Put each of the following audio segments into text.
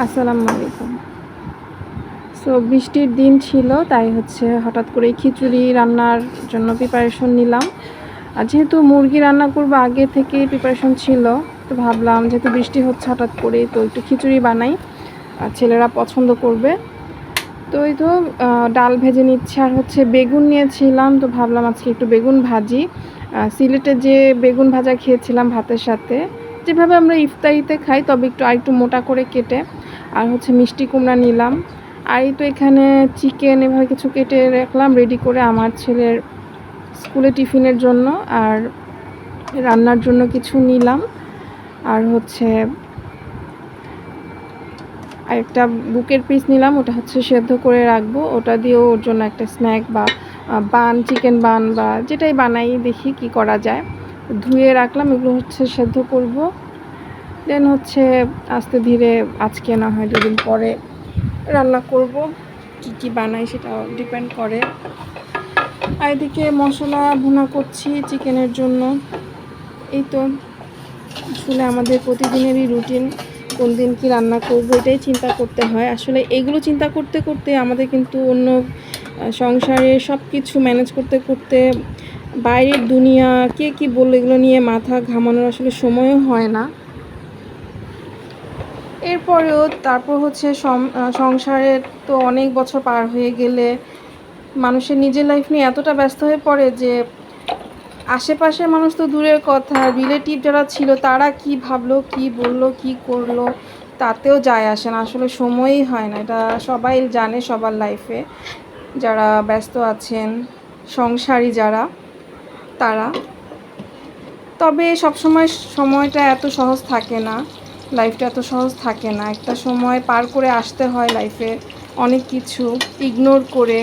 আসসালামু আলাইকুম। সো বৃষ্টির দিন ছিল, তাই হচ্ছে হঠাৎ করে খিচুড়ি রান্নার জন্য প্রিপারেশন নিলাম। আর যেহেতু মুরগি রান্না করব, আগে থেকে প্রিপারেশন ছিল, তো ভাবলাম যেহেতু বৃষ্টি হচ্ছে হঠাৎ করে তো একটু খিচুড়ি বানাই, আর ছেলেরা পছন্দ করবে। তো এই তো ডাল ভেজে নিচ্ছে, আর হচ্ছে বেগুন নিয়েছিলাম, তো ভাবলাম আজকে একটু বেগুন ভাজি। সিলেটে যে বেগুন ভাজা খেয়েছিলাম ভাতের সাথে যেভাবে আমরা ইফতারিতে খাই, তবে একটু আর একটু মোটা করে কেটে, আর হচ্ছে মিষ্টি কুমড়া নিলাম। আর এই তো এখানে চিকেন এভাবে কিছু কেটে রাখলাম রেডি করে আমার ছেলের স্কুলে টিফিনের জন্য আর রান্নার জন্য কিছু নিলাম। আর হচ্ছে একটা বুকের পিস নিলাম, ওটা হচ্ছে সেদ্ধ করে রাখব। ওটা দিয়েও ওর জন্য একটা স্ন্যাক বা বান চিকেন বান বা যেটাই বানাই দেখি কি করা যায়। ধুয়ে রাখলাম, এগুলো হচ্ছে সেদ্ধ করব। দেন হচ্ছে আস্তে ধীরে আজকে না হয় দুদিন পরে রান্না করব। কি কি বানাই সেটা ডিপেন্ড করে। আর এদিকে মশলা ভুনা করছি চিকেনের জন্য। এই তো, আসলে আমাদের প্রতিদিনেরই রুটিন কোন দিন কী রান্না করব এটাই চিন্তা করতে হয়। আসলে এগুলো চিন্তা করতে করতে আমাদের কিন্তু অন্য সংসারে সব কিছু ম্যানেজ করতে করতে বাইরের দুনিয়া, কে কি বলল এগুলো নিয়ে মাথা ঘামানোর আসলে সময়ও হয় না। এরপরেও তারপর হচ্ছে সংসারে তো অনেক বছর পার হয়ে গেলে মানুষের নিজের লাইফ নিয়ে এতটা ব্যস্ত হয়ে পড়ে যে আশেপাশের মানুষ তো দূরের কথা রিলেটিভ যারা ছিল তারা কি ভাবলো, কি বলল, কি করল তাতেও যায় আসে না, আসলে সময়ই হয় না। এটা সবাই জানে সবার লাইফে যারা ব্যস্ত আছেন, সংসারী যারা। তারা। তবে সবসময় সময়টা এত সহজ থাকে না লাইফটা এত সহজ থাকে না। একটা সময় পার করে আসতে হয় লাইফে অনেক কিছু ইগনোর করে,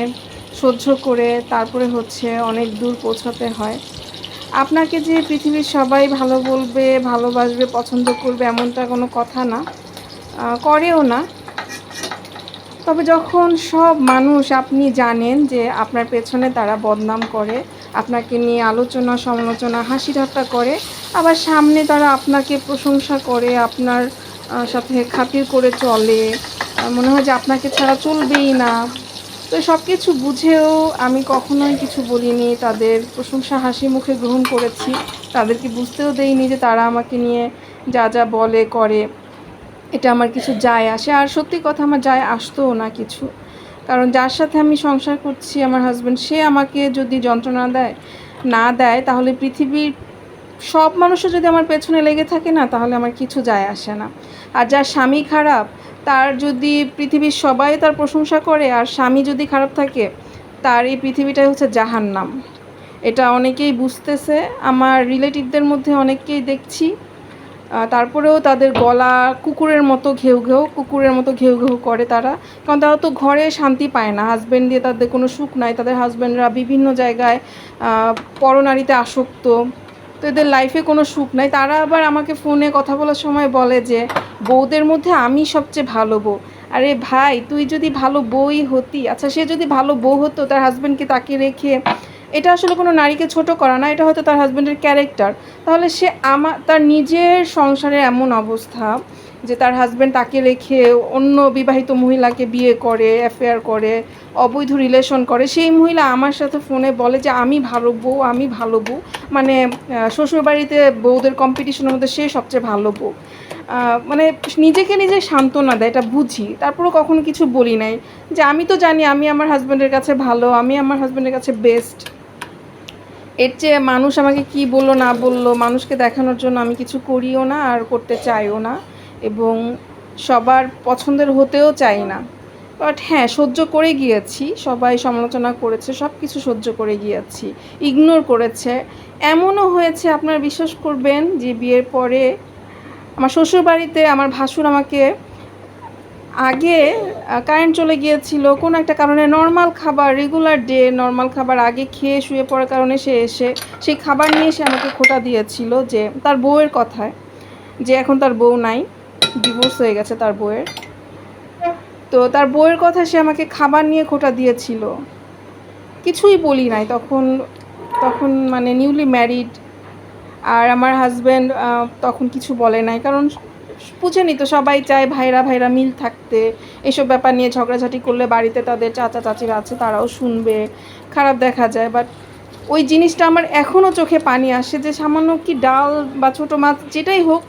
সহ্য করে তারপরে হচ্ছে অনেক দূর পৌঁছাতে হয়। আপনাকে যে পৃথিবীর সবাই ভালো বলবে, ভালোবাসবে, পছন্দ করবে এমনটা কোনো কথা না করেও না। তবে যখন সব মানুষ আপনি জানেন যে আপনার পেছনে তারা বদনাম করে আপনাকে নিয়ে আলোচনা, সমালোচনা হাসি ঠাট্টা করে। আবার সামনে তারা আপনাকে প্রশংসা করে, আপনার সাথে খাতির করে চলে। মনে হয় যে আপনাকে ছাড়া চলবেই না। তো সব কিছু বুঝেও আমি কখনোই কিছু বলিনি। তাদের প্রশংসা, হাসি মুখে গ্রহণ করেছি। তাদেরকে বুঝতেও দেইনি যে তারা আমাকে নিয়ে যা যা বলে, করে। এটা আমার কিছু যায় আসে। আর সত্যি কথা, আমার যায় আসতোও না কিছু। কারণ যার সাথে আমি সংসার করছি, আমার হাজব্যান্ড সে আমাকে যদি যন্ত্রণা দেয়, না দেয়, তাহলে পৃথিবীর সব মানুষও যদি আমার পেছনে লেগে থাকে না, তাহলে আমার কিছু যায় আসে না। আর যার স্বামী খারাপ, তার যদি পৃথিবীর সবাই তার প্রশংসা করে, আর স্বামী যদি খারাপ থাকে, তার এই পৃথিবীটাই হচ্ছে জাহান্নাম। এটা অনেকেই বুঝতেছে, আমার রিলেটিভদের মধ্যে অনেককেই দেখছি। তারপরেও তাদের গলা কুকুরের মতো ঘেউ ঘেউ, কুকুরের মতো ঘেউ ঘেউ করে তারা। কারণ তারা তো ঘরে শান্তি পায় না হাজব্যান্ড দিয়ে তাদের কোনো সুখ নাই, তাদের হাজব্যান্ডরা বিভিন্ন জায়গায় পরনারীতে আসক্ত। তো এদের লাইফে কোনো সুখ নাই। তারা আবার আমাকে ফোনে কথা বলার সময় বলে যে, বউদের মধ্যে আমি সবচেয়ে ভালো বউ। আরে ভাই, তুই যদি ভালো বউই হতি আচ্ছা সে যদি ভালো বউ হতো, তার হাজব্যান্ডকে তাকে রেখে এটা আসলে কোনো নারীকে ছোট করা না, এটা হয়তো তার হাজব্যান্ডের ক্যারেক্টার তাহলে সে আমার তার নিজের সংসারে এমন অবস্থা যে তার হাজব্যান্ড তাকে রেখে অন্য বিবাহিত মহিলাকে বিয়ে করে অ্যাফেয়ার করে, অবৈধ রিলেশন করে। সেই মহিলা আমার সাথে ফোনে বলে যে, আমি ভালো বউ, আমি ভালো বউ। মানে শ্বশুরবাড়িতে বউদের কম্পিটিশনের মধ্যে সে সবচেয়ে ভালো বউ। মানে নিজেকে নিজে সান্ত্বনা দেয়, এটা বুঝি। তারপরেও কখনো কিছু বলি নাই যে, আমি তো জানি, আমি আমার হাজব্যান্ডের কাছে ভালো, আমি আমার হাজব্যান্ডের কাছে বেস্ট এর চেয়ে মানুষ আমাকে কি বলল, না বলল, মানুষকে দেখানোর জন্য আমি কিছু করিও না আর করতে চাইও না এবং সবার পছন্দের হতেও চাই না। বাট হ্যাঁ সহ্য করে গিয়েছি, সবাই সমালোচনা করেছে সব কিছু সহ্য করে গিয়েছি ইগনোর করেছে। এমনও হয়েছে, আপনারা বিশ্বাস করবেন যে বিয়ের পরে আমার শ্বশুরবাড়িতে আমার ভাসুর আমাকে আগে কারেন্ট চলে গিয়েছিল, কোনো একটা কারণে নর্মাল খাবার রেগুলার ডে নর্মাল খাবার আগে খেয়ে শুয়ে পড়ার কারণে সে এসে, সেই খাবার নিয়ে সে আমাকে খোটা দিয়েছিল যে, তার বউয়ের কথায়, যে এখন তার বউ নাই ডিভোর্স হয়ে গেছে তার বউয়ের। তো তার বউয়ের কথা সে আমাকে খাবার নিয়ে খোটা দিয়েছিল। কিছুই বলি নাই, তখন তখন মানে নিউলি ম্যারিড আর আমার হাজব্যান্ড তখন কিছু বলে নাই, কারণ বুঝেনি তো, সবাই চায় ভাইরা ভাইরা মিল থাকতে। এসব ব্যাপার নিয়ে ঝগড়াঝাটি করলে বাড়িতে তাদের চাচা চাচিরা আছে, তারাও শুনবে, খারাপ দেখা যায়। বাট ওই জিনিসটা আমার এখনও চোখে পানি আসে যে সামান্য কি ডাল বা ছোটো মাছ যেটাই হোক,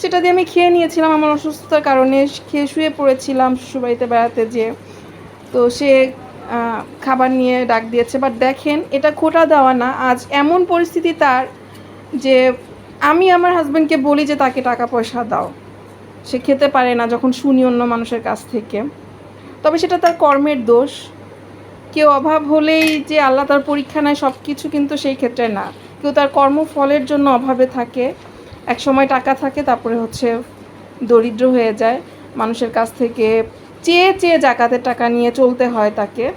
সেটা দিয়ে আমি খেয়ে নিয়েছিলাম আমার অসুস্থতার কারণে, খেয়ে শুয়ে পড়েছিলাম শ্বশুরবাড়িতে বেড়াতে যে তো সে খাবার নিয়ে ডাক দিয়েছে। বাট দেখেন, এটা খোটা দেওয়া না, আজ এমন পরিস্থিতি তার যে আমি আমার হাজব্যান্ডকে বলি যে তাকে টাকা পয়সা দাও। সে খেতে পারে না যখন শুনি অন্য মানুষের কাছ থেকে। তবে সেটা তার কর্মের দোষ। কেউ অভাব হলেই যে আল্লাহ তার পরীক্ষা নেয় সব কিছু কিন্তু সেই ক্ষেত্রে না। কেউ তার কর্মফলের জন্য অভাবে থাকে। এক সময় টাকা থাকে, তারপরে হচ্ছে দরিদ্র হয়ে যায়। মানুষের কাছ থেকে চেয়ে চেয়ে জাকাতের টাকা নিয়ে চলতে হয় তাকে।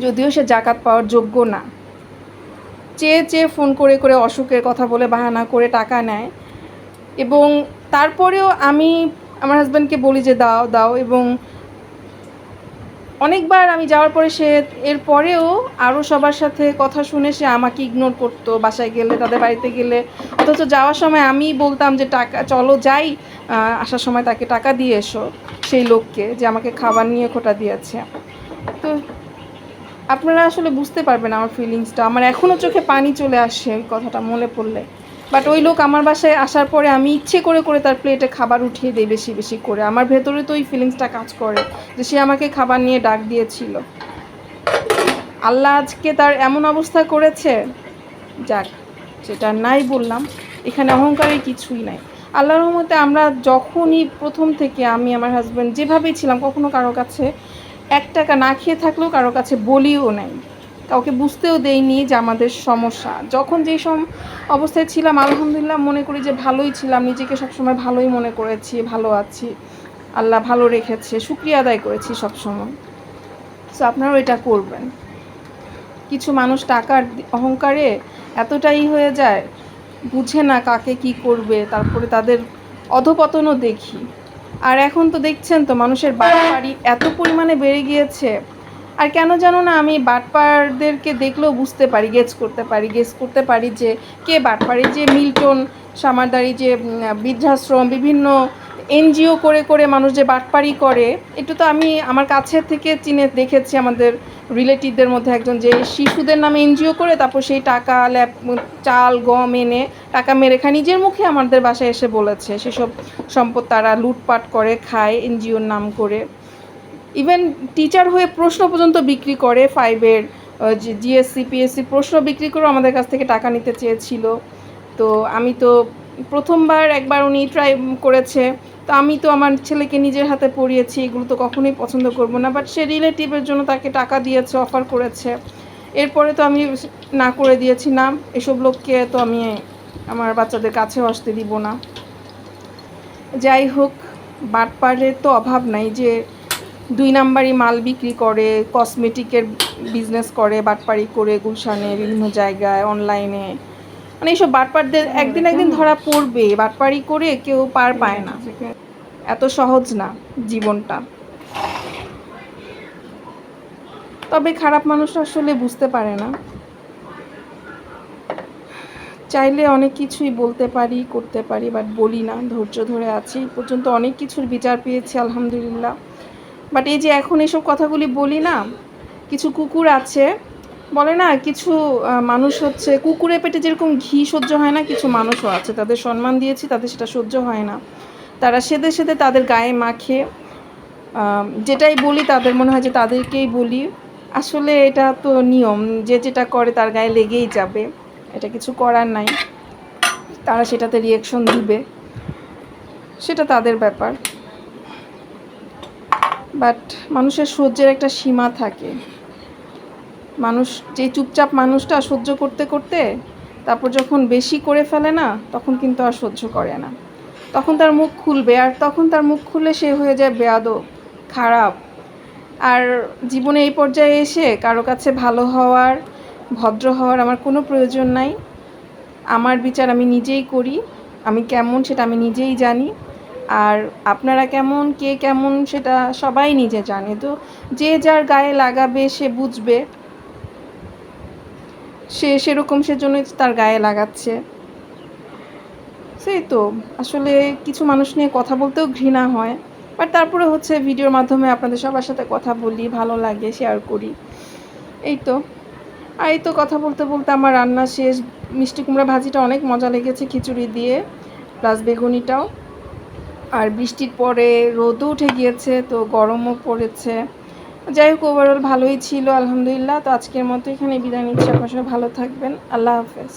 যদিও সে জাকাত পাওয়ার যোগ্য না। চেয়ে চেয়ে ফোন করে করে অসুখের কথা বলে বাহানা করে টাকা নেয়। এবং তারপরেও আমি আমার হাজব্যান্ডকে বলি যে দাও দাও এবং অনেকবার আমি যাওয়ার পরে সে, এর পরেও আরও সবার সাথে কথা শুনে সে আমাকে ইগনোর করতো, বাসায় গেলে, তাদের বাড়িতে গেলে। অথচ যাওয়ার সময় আমি বলতাম যে, টাকা, চলো যাই আসার সময় তাকে টাকা দিয়ে এসো, সেই লোককে যে আমাকে খাবার নিয়ে খোটা দিয়েছে। তো আপনারা আসলে বুঝতে পারবেন আমার ফিলিংসটা আমার এখনও চোখে পানি চলে আসে ওই কথাটা মনে পড়লে। বাট ওই লোক আমার বাসায় আসার পরে আমি ইচ্ছে করে করে তার প্লেটে খাবার উঠিয়ে দিই বেশি বেশি করে। আমার ভেতরে তো ওই ফিলিংসটা কাজ করে যে সে আমাকে খাবার নিয়ে ডাক দিয়েছিল। আল্লাহ আজকে তার এমন অবস্থা করেছে, যাক সেটা নাই বললাম, এখানে অহংকারের কিছুই নাই। আল্লাহর রহমতে আমরা যখনই প্রথম থেকে আমি আমার হাজব্যান্ড যেভাবেই ছিলাম, কখনো কারও কাছে এক টাকা না খেয়ে থাকলেও কারও কাছে বলিও নাই। কাউকে বুঝতেও দেইনি যে আমাদের সমস্যা। যখন যেই সম অবস্থায় ছিলাম, আলহামদুলিল্লাহ মনে করি যে ভালোই ছিলাম, নিজেকে সবসময় ভালোই মনে করেছি, ভালো আছি। আল্লাহ ভালো রেখেছে, শুক্রিয়া আদায় করেছি সবসময়। সো আপনারাও এটা করবেন। কিছু মানুষ টাকার অহংকারে এতটাই হয়ে যায়, বুঝে না কাকে কি করবে, তারপরে তাদের অধপতনও দেখি। আর এখন তো দেখছেন তো, মানুষের বাড়ি বাড়ি এত পরিমাণে বেড়ে গিয়েছে। আর কেন জানো না, আমি বাটপারদেরকে দেখলেও বুঝতে পারি গেস করতে পারি গেস করতে পারি যে কে বাটপাড়ি যে মিল্টন সামারদারি যে বৃদ্ধাশ্রম, বিভিন্ন এনজিও করে করে মানুষ যে বাটপাড়ি করে, একটু তো আমি আমার কাছের থেকে চিনে দেখেছি আমাদের রিলেটিভদের মধ্যে একজন যে শিশুদের নামে এনজিও করে, তারপর সেই টাকা ল্যাপ চাল, গম এনে টাকা মেরে খায়, নিজের মুখে আমাদের বাসায় এসে বলেছে, সেসব সম্পদ তারা লুটপাট করে, খায়, এনজিওর নাম করে। ইভেন টিচার হয়ে প্রশ্ন পর্যন্ত বিক্রি করে ফাইভের জিএসসি পিএসসি প্রশ্ন বিক্রি করেও আমাদের কাছ থেকে টাকা নিতে চেয়েছিল। তো আমি তো প্রথমবার একবার উনি ট্রাই করেছে। তো আমি তো আমার ছেলেকে নিজের হাতে পড়িয়েছি, এগুলো তো কখনোই পছন্দ করব না। বাট সে রিলেটিভের জন্য তাকে টাকা দিয়েছে অফার করেছে। এরপরে তো আমি না করে দিয়েছি না, এসব লোককে তো আমি আমার বাচ্চাদের কাছেও আসতে দিব না। যাই হোক বাটপাড়ের তো অভাব নাই যে দুই নাম্বারই মাল বিক্রি করে কসমেটিকের বিজনেস করে, বাটপাড়ি করে, গুলশানে বিভিন্ন জায়গায় অনলাইনে মানে এইসব বাটপাড়দের একদিন একদিন ধরা পড়বে, বাটপাড়ি করে কেউ পার পায় না। এত সহজ না জীবনটা। তবে খারাপ মানুষ আসলে বুঝতে পারে না। চাইলে অনেক কিছুই বলতে পারি, করতে পারি বাট বলি না, ধৈর্য ধরে আছি। পর্যন্ত অনেক কিছুর বিচার পেয়েছি, আলহামদুলিল্লাহ। বাট এই যে এখন এসব কথাগুলি বলি না, কিছু কুকুর আছে, বলে না কিছু মানুষ হচ্ছে, কুকুরের পেটে যেরকম ঘি সহ্য হয় না, কিছু মানুষও আছে, তাদের সম্মান দিয়েছি, তাদের সেটা সহ্য হয় না। তারা সেদে সেদে তাদের গায়ে মাখে যেটাই বলি তাদের মনে হয় যে তাদেরকেই বলি। আসলে এটা তো নিয়ম, যে যেটা করে তার গায়ে লেগেই যাবে, এটা কিছু করার নাই। তারা সেটাতে রিয়েকশন দিবে, সেটা তাদের ব্যাপার। বাট মানুষের সহ্যের একটা সীমা থাকে। মানুষ, যে চুপচাপ মানুষটা সহ্য করতে করতে তারপর যখন বেশি করে ফেলে না, তখন কিন্তু আর সহ্য করে না। তখন তার মুখ খুলবে আর তখন তার মুখ খুলে সে হয়ে যায় বেয়াদব, খারাপ। আর জীবনে এই পর্যায়ে এসে কারও কাছে ভালো হওয়ার, ভদ্র হওয়ার আমার কোনো প্রয়োজন নাই। আমার বিচার আমি নিজেই করি, আমি কেমন সেটা আমি নিজেই জানি। আর আপনারা কেমন, কে কেমন সেটা সবাই নিজে জানে। তো যে যার গায়ে লাগাবে, সে বুঝবে। সে সেরকম সেজন্যই তার গায়ে লাগাচ্ছে। সেই তো। আসলে কিছু মানুষ নিয়ে কথা বলতেও ঘৃণা হয়। বাট তারপরে হচ্ছে ভিডিওর মাধ্যমে আপনাদের সবার সাথে কথা বলি, ভালো লাগে শেয়ার করি। এই তো। আর এই তো কথা বলতে বলতে আমার রান্না শেষ। মিষ্টি কুমড়া ভাজিটা অনেক মজা লেগেছে খিচুড়ি দিয়ে প্লাস বেগুনিটাও। আর বৃষ্টির পরে রোদও উঠে গিয়েছে, তো গরমও পড়েছে। যাই হোক ওভারঅল ভালোই ছিল, আলহামদুলিল্লাহ। তো আজকের মতো এখানে বিদায় নিচ্ছি। আপনার সবাই ভালো থাকবেন। আল্লাহ হাফেজ।